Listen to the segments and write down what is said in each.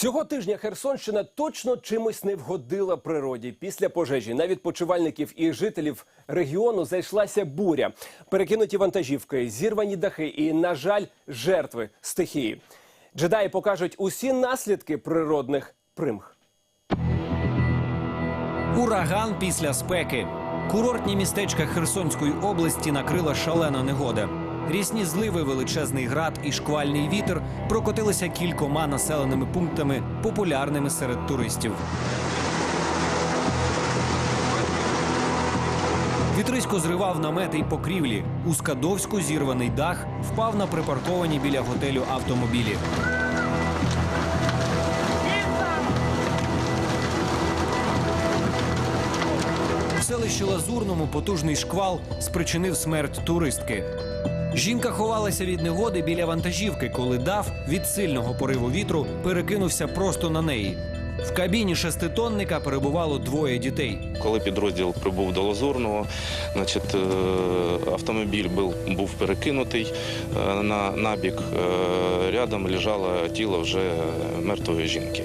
Цього тижня Херсонщина точно чимось не вгодила природі. Після пожежі на відпочивальників і жителів регіону зайшлася буря. Перекинуті вантажівки, зірвані дахи і, на жаль, жертви стихії. Джедаї покажуть усі наслідки природних примх. Ураган після спеки. Курортні містечка Херсонської області накрила шалена негода. Рісні зливи, величезний град і шквальний вітер прокотилися кількома населеними пунктами, популярними серед туристів. Вітрисько зривав намети й покрівлі. У Скадовську зірваний дах впав на припарковані біля готелю автомобілі. В селищі Лазурному потужний шквал спричинив смерть туристки. Жінка ховалася від негоди біля вантажівки, коли дав від сильного пориву вітру перекинувся просто на неї. В кабіні шеститонника перебувало двоє дітей. Коли підрозділ прибув до Лазурного, значить, е, автомобіль був, перекинутий е, на набік. Е, Рядом лежало тіло вже мертвої жінки.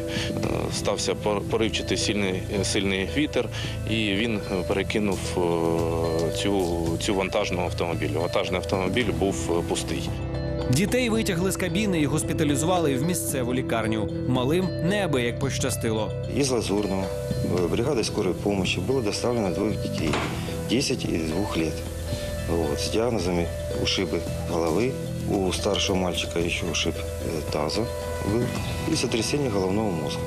Стався пор- поривчатий сильний, вітер, і він перекинув цю, вантажну автомобіль. Вантажний автомобіль був пустий. Дітей витягли з кабіни і госпіталізували в місцеву лікарню. Малим неабияк пощастило. Из Лазурного э, бригадой скорой помощи было доставлено двоих детей, 10 и 2 лет, вот, с диагнозами ушибы головы, у старшего мальчика еще ушиб э, таза был и сотрясение головного мозга.